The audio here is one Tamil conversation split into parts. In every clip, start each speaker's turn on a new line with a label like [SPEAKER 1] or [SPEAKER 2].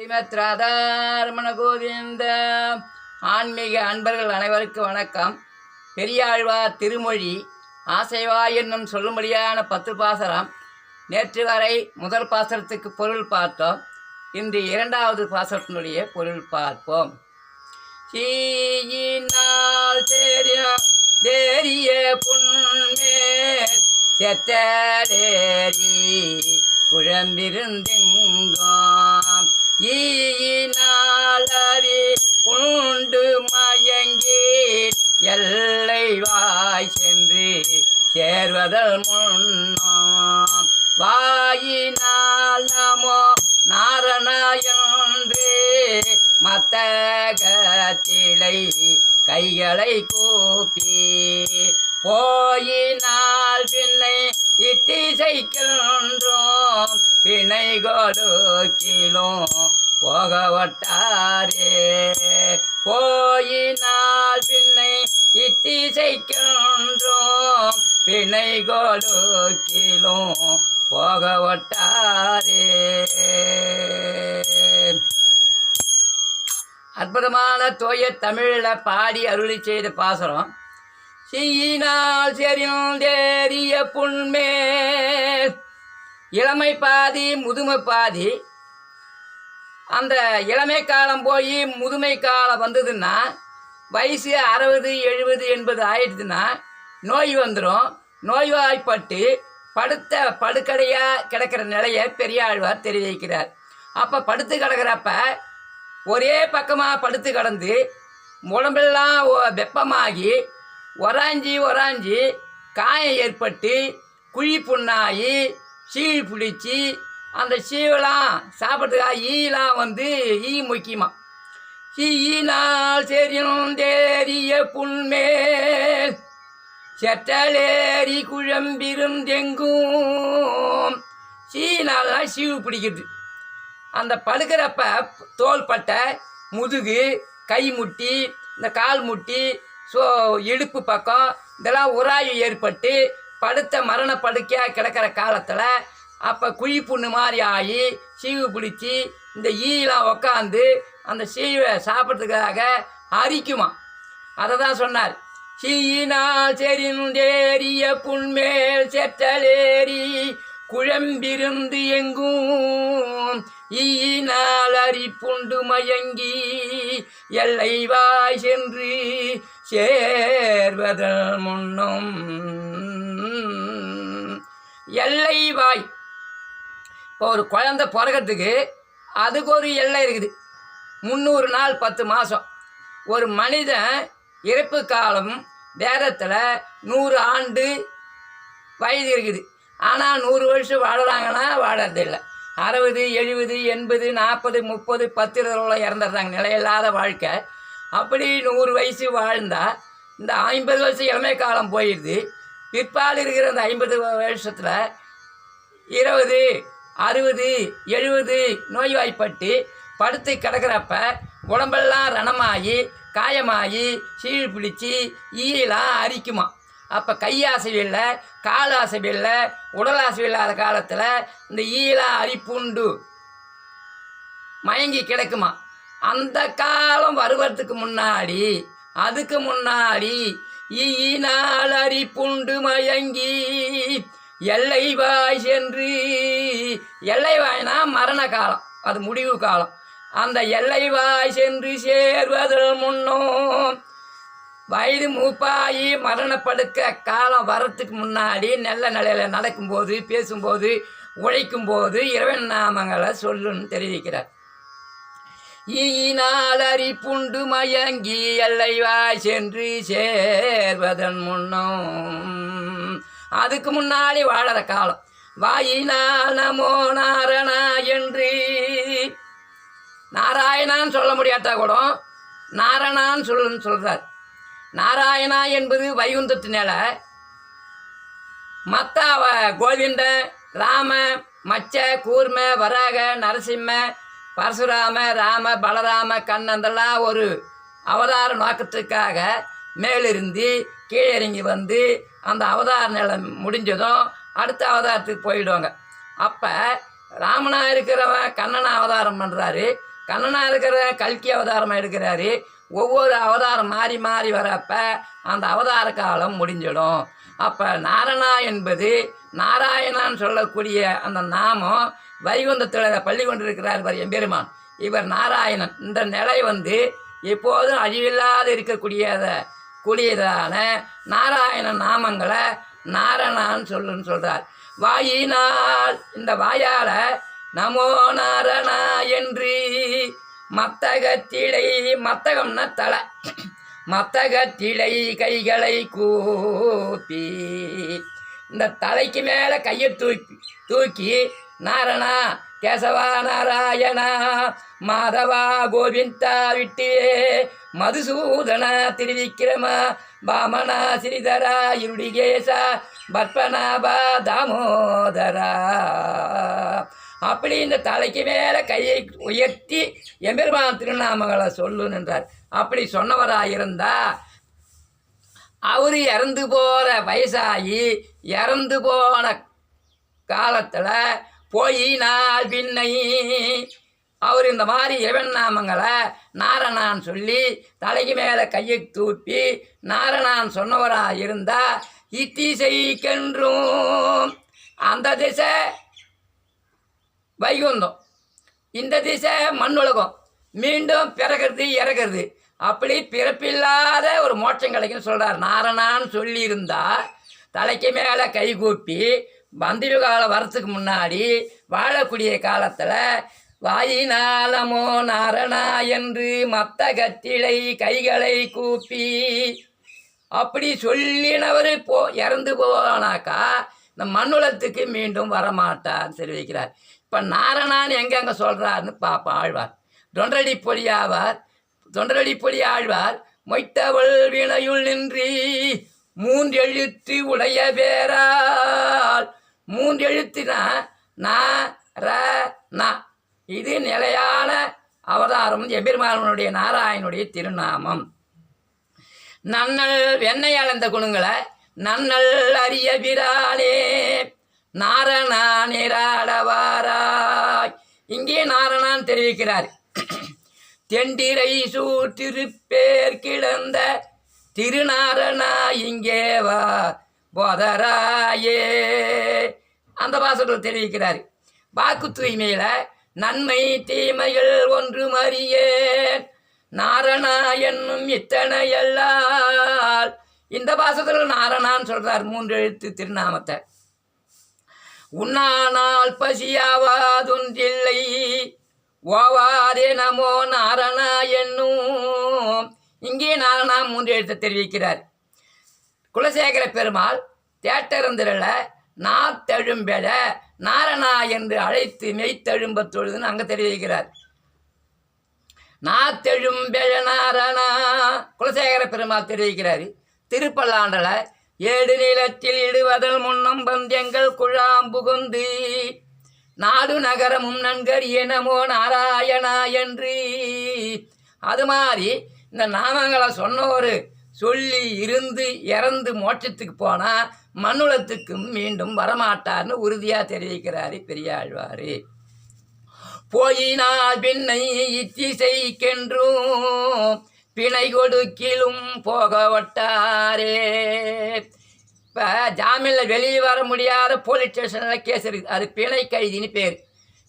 [SPEAKER 1] ஸ்ரீமத்ராதாரமண கோவிந்த ஆன்மீக அன்பர்கள் அனைவருக்கும் வணக்கம். பெரியாழ்வார் திருமொழி ஆசைவா என்னும் சொல்லும்படியான பத்து பாசரம் நேற்று வரை முதல் பாசரத்துக்கு பொருள் பார்த்தோம். இன்று இரண்டாவது பாசரத்தினுடைய பொருள் பார்ப்போம். சீயினால் தேரிய தேரிய புண்மே செத்தடேரி குழம்பிருந்தெங்காம் தீயினாலறி உண்டு மயங்கி எல்லை வாய் சென்று சேர்வதல் முன்னாம். வாயினால் நமோ நாரணாயன்றே. மத்தகத்திலை கைகளை கூப்பி. போயினால் பின்னை இத்திசைக்கின்றோம் பிணை கொடுக்கிலும் போகவட்டாரே. போயினால் பின்னை இத்திசைக்கின்றோம். பிணை கொடுக்கிலும் போகவட்டாரே. அற்புதமான தோய தமிழில் பாடி அருளி செய்த பாசுரம். சீயினால் செறிந்தேறிய புண்மேல். இளமை பாதி முதுமை பாதி அந்த இளமை காலம் போய் முதுமை காலம் வந்ததுன்னா வயசு அறுபது எழுபது எண்பது ஆயிடுதுன்னா நோய் வந்துடும் நோய்வாய்ப்பட்டு படுத்த படுக்கடையாக கிடக்கிற நிலையை பெரியாழ்வார் தெரிவிக்கிறார். அப்போ படுத்து கிடக்கிறப்ப ஒரே பக்கமாக படுத்து கிடந்து உடம்பெல்லாம் வெப்பமாகி ஒராஞ்சி ஒராஞ்சி காயம் ஏற்பட்டு குழி புண்ணாகி சீழ் பிடிச்சி அந்த சீவெல்லாம் சாப்பிட்றதுக்காக ஈலாம் வந்து ஈ முக்கியமாக ஈயினால் செரியும் தேரிய புண்மேல் செட்டலேறி குழம்பிருந்தெங்கும் சீனாலாம் சீவு பிடிக்குது அந்த படுக்கிறப்ப தோள்பட்டை முதுகு கை முட்டி இந்த கால் முட்டி ஸோ இடுப்பு பக்கம் இதெல்லாம் உராய்வு ஏற்பட்டு படுத்த மரண படுக்கையாக கிடக்கிற காலத்தில் அப்போ குழி புண்ணு மாதிரி ஆகி சீவு பிடிச்சி இந்த ஈலாம் உக்காந்து அந்த சீவை சாப்பிட்றதுக்காக அரிக்குமா? அதை தான் சொன்னார். சீயினால் செறிந்தேறிய புண்மேல் செற்றலேறி குழம்பிருந்து எங்கும் ஈனால் அரிப்புண்டு மயங்கி எல்லை வாய் சென்று சேர்வதல் முன்னும் எல்லை வாய் இப்போ ஒரு குழந்தை பிறக்கிறதுக்கு அதுக்கு ஒரு எல்லை இருக்குது. முந்நூறு நாள் பத்து மாதம் ஒரு மனிதன் இறப்பு காலம் வேதத்தில் நூறு ஆண்டு வயது இருக்குது. ஆனால் நூறு வருஷம் வாழறாங்கன்னா வாழறதில்லை அறுபது எழுபது எண்பது நாற்பது முப்பது பத்து இருபதுல இறந்துடுறாங்க. நிலையில்லாத வாழ்க்கை. அப்படி நூறு வயசு வாழ்ந்தால் இந்த ஐம்பது வருஷம் இளமை காலம் போயிடுது. பிற்பால் இருக்கிற அந்த ஐம்பது வருஷத்தில் இருபது அறுபது எழுபது நோய்வாய்ப்பட்டு படுத்து கிடக்கிறப்ப உடம்பெல்லாம் ரணமாகி காயமாகி சீழ் பிடிச்சி ஈயெல்லாம் அரிக்குமா. அப்போ கை அசைவில்லை கால் அசைவில்லை உடல் அசைவில்லாத காலத்தில் இந்த ஈயெல்லாம் அரிப்புண்டு மயங்கி கிடக்குமா. அந்த காலம் வருவதற்கு முன்னாடி அதுக்கு முன்னாடி ஈனால் அரிப்புண்டு மயங்கி எல்லை வாய் சென்று எல்லை வாய்னா மரண காலம் அது முடிவு காலம். அந்த எல்லை வாய் சென்று சேர்வதில் முன்னும் வயது மூப்பாயி மரணப்படுக்க காலம் வரத்துக்கு முன்னாடி நல்ல நிலையில் நடக்கும்போது பேசும்போது உழைக்கும்போது இறைவன் நாமங்களை சொல்லுன்னு தெரிவிக்கிறார். ஈனால் அரிப்புண்டு மயங்கி எல்லை வாய் சென்று சேர்வதன் முன்னும். அதுக்கு முன்னாடி வாழற காலம். வாயினால் நமோ நாரணா என்று. நாராயணான்னு சொல்ல முடியாட்டா கூட நாரணான்னு சொல்லுன்னு சொல்கிறார் நாராயணா என்பது வைகுந்தத்தினால நிலை மற்ற கோவிந்த ராம மச்ச கூர்ம வராக நரசிம்ம பரசுராம ராம பலராம கண்ணந்தெல்லாம் ஒரு அவதார நோக்கத்துக்காக மேலிருந்து கீழே இறங்கி வந்து அந்த அவதார நிலம் முடிஞ்சதும் அடுத்த அவதாரத்துக்கு போயிடுவாங்க. அப்போ ராமனாக இருக்கிறவன் கண்ணனை அவதாரம் பண்ணுறாரு கண்ணனா இருக்கிற கல்கி அவதாரமாக எடுக்கிறாரு. ஒவ்வொரு அவதாரம் மாறி மாறி வரப்ப அந்த அவதார காலம் முடிஞ்சிடும். அப்போ நாரணா என்பது நாராயணான்னு சொல்லக்கூடிய அந்த நாமம் வைகுந்தத்தில் பள்ளி கொண்டிருக்கிறார் இவர் எம்பெருமான். இவர் நாராயணன். இந்த நிலை வந்து எப்போதும் அழிவில்லாது இருக்கக்கூடியதை கூடியதான நாராயண நாமங்களை நாரணான்னு சொல்லுன்னு சொல்கிறார் வாயினால் இந்த வாயால் நமோ நாரணா என்று மத்தகத்திடை மத்தகம்னா தலை. மத்தகத்திடை கைகளை கூப்பி இந்த தலைக்கு மேலே கையை தூக்கி தூக்கி நாரணா கேசவா நாராயணா மாதவா கோவிந்தா விட்டியே மதுசூதனா திருவிக்கிரமா பாமனா ஸ்ரீதரா இருடிகேசா பத்மநாபா தாமோதரா. அப்படி இந்த தலைக்கு மேலே கையை உயர்த்தி எம்பெருமான் திருநாமங்களை சொல்லு நின்றார். அப்படி சொன்னவராக இருந்தா அவர் இறந்து போகிற வயசாகி இறந்து போன காலத்தில் போயினால் பின்னை. அவர் இந்த மாதிரி இறைவன் நாமங்களை நாரணான் சொல்லி தலைக்கு மேலே கையை தூப்பி நாரணான் சொன்னவராக இருந்தால் இத்திசைக்கென்றும். அந்த திசை வைகுந்தம். இந்த திசை மண்ணுலகம் மீண்டும் பிறக்கிறது இறக்கிறது அப்படி பிறப்பில்லாத ஒரு மோட்சம் கிடைக்குன்னு சொல்கிறார் நாரணான்னு சொல்லியிருந்தா தலைக்கு மேலே கைகூப்பி பந்திரு காலம் வரத்துக்கு முன்னாடி வாழக்கூடிய காலத்தில் வாயினாலமோ நாரணா என்று மத்த கத்திலை கைகளை கூப்பி அப்படி சொல்லினவர் போ இறந்து போனாக்கா இந்த மண்ணுலத்துக்கு மீண்டும் வரமாட்டார் தெரிவிக்கிறார். இப்போ நாரணான்னு எங்கெங்கே சொல்கிறாருன்னு பாப்பா ஆழ்வார். தொண்டரடி பொடியாவார் தொண்டரடி பொடி ஆழ்வார் மொய்த்தவள் வினையுள் நின்றி மூன்றெழுத்து உடைய பேரால் மூன்றெழுத்துனா நா ர நா. இது நிலையான அவதாரம் எபெருமானுடைய நாராயணனுடைய திருநாமம். நன்னல் வெண்ணெய் அளந்த குணங்களை நன்னல் அரிய பிரானே நாரணா நிராடவாராய். இங்கே நாரணான் தெரிவிக்கிறார். தெண்டிரை சூற்றிருப்பேர் கிடந்த திருநாரணா இங்கே வா போதராயே. அந்த பாசத்தில் தெரிவிக்கிறார். வாக்கு தூய்மையில் நன்மை தீமைகள் ஒன்று மறியேன் நாரணா என்னும் இத்தனை எல்லால் இந்த பாசத்தில் நாரணான்னு சொல்கிறார் மூன்று எழுத்து திருநாமத்தை. உண்ணானால் பசியாவாதொன்றில்லை. ஓவாதே நமோ நாரணா என்னும் இங்கே நாரணா மூன்று எழுத்தை தெரிவிக்கிறார். குலசேகர பெருமாள் தேட்டரந்திரல நாத்தெழும்பெழ நாரணா என்று அழைத்து மெய்த்தெழும்ப தொழுதுன்னு அங்கே தெரிவிக்கிறார். நாத்தெழும்பெழ நாரணா குலசேகர பெருமாள் தெரிவிக்கிறார். திருப்பல்லாண்டல ஏடு நிலத்தில் இடுவதல் முன்னம் பந்தியங்கள் குழாம் புகுந்து நாடு நகரமும் நன்கர் எனமோ நாராயணா என்று. அது மாதிரி இந்த நாமங்களை சொன்னவர் சொல்லி இருந்து இறந்து மோட்சத்துக்கு போனால் மண்ணுலத்துக்கும் மீண்டும் வரமாட்டார்னு உறுதியாக தெரிவிக்கிறாரு பெரியாழ்வார். போயினால் பின்னை இத்திசைக்கென்றும் பிணை கொடுக்கிலும் போக ஒட்டாரே இப்போ ஜாமீனில் வெளியே வர முடியாத போலீஸ் ஸ்டேஷனில் கேஸ் இருக்குது அது பிணை கைதின்னு பேர்.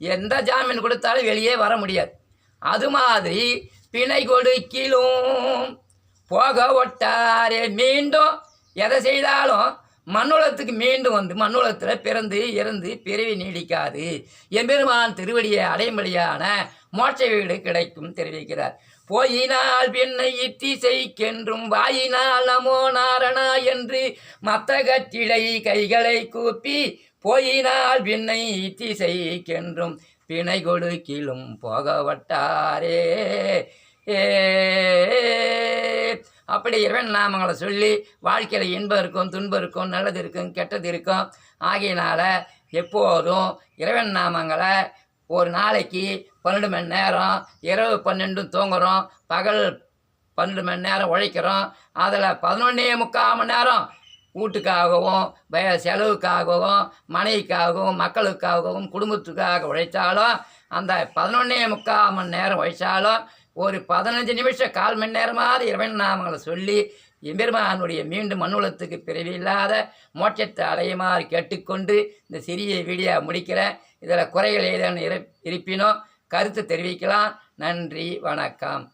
[SPEAKER 1] எந்த ஜாமீன் கொடுத்தாலும் வெளியே வர முடியாது. அது மாதிரி பிணை கொடுக்கிலும் போக ஒட்டாரே மீண்டும் எதை செய்தாலும் மண்ணுலத்துக்கு மீண்டும் வந்து மண்ணுலத்தில் பிறந்து இறந்து பிறவி நீடிக்காது. எம்பெருமான் திருவடியை அடையும்படியான மோட்ச வீடு கிடைக்கும் தெரிவிக்கிறார். போயினால் பின்னை இத்திசைக்கென்றும் வாயினால் நமோ நாரணா என்று மத்த மத்தகத்திடை கைகளை கூப்பி போயினால் பின்னை இத்திசைக்கென்றும் பிணை கொடுக்கிலும் போகவட்டாரே. ஏ அப்படி இறைவன் நாமங்களை சொல்லி வாழ்க்கையில் இன்பம் இருக்கும் துன்பம் இருக்கும் நல்லது இருக்கும் கெட்டது இருக்கும். ஆகையினால் எப்போதும் இறைவன் நாமங்களை ஒரு நாளைக்கு பன்னெண்டு மணி நேரம் இரவு பன்னெண்டும் தூங்குறோம் பகல் பன்னெண்டு மணி நேரம் உழைக்கிறோம். அதில் பதினொன்னே முக்கால் மணி நேரம் வீட்டுக்காகவும் பய செலவுக்காகவும் மனைவிக்காகவும் மக்களுக்காகவும் குடும்பத்துக்காக உழைத்தாலும் அந்த பதினொன்னே முக்கால் மணி நேரம் உழைச்சாலும் ஒரு பதினஞ்சு நிமிஷம் கால் மணி நேரமாவது இறைவன் நாமங்களை சொல்லி எம்பெருமானுடைய மீண்டும் மண்ணுலத்துக்கு பிறவியில்லாத மோட்சத்தை அடையுமாறு கேட்டுக்கொண்டு இந்த சிறிய வீடியோ முடிக்கிறேன். இதில் குறைகள் ஏதேனும் இரு இருப்பினோ கருத்து தெரிவிக்கலாம். நன்றி வணக்கம்.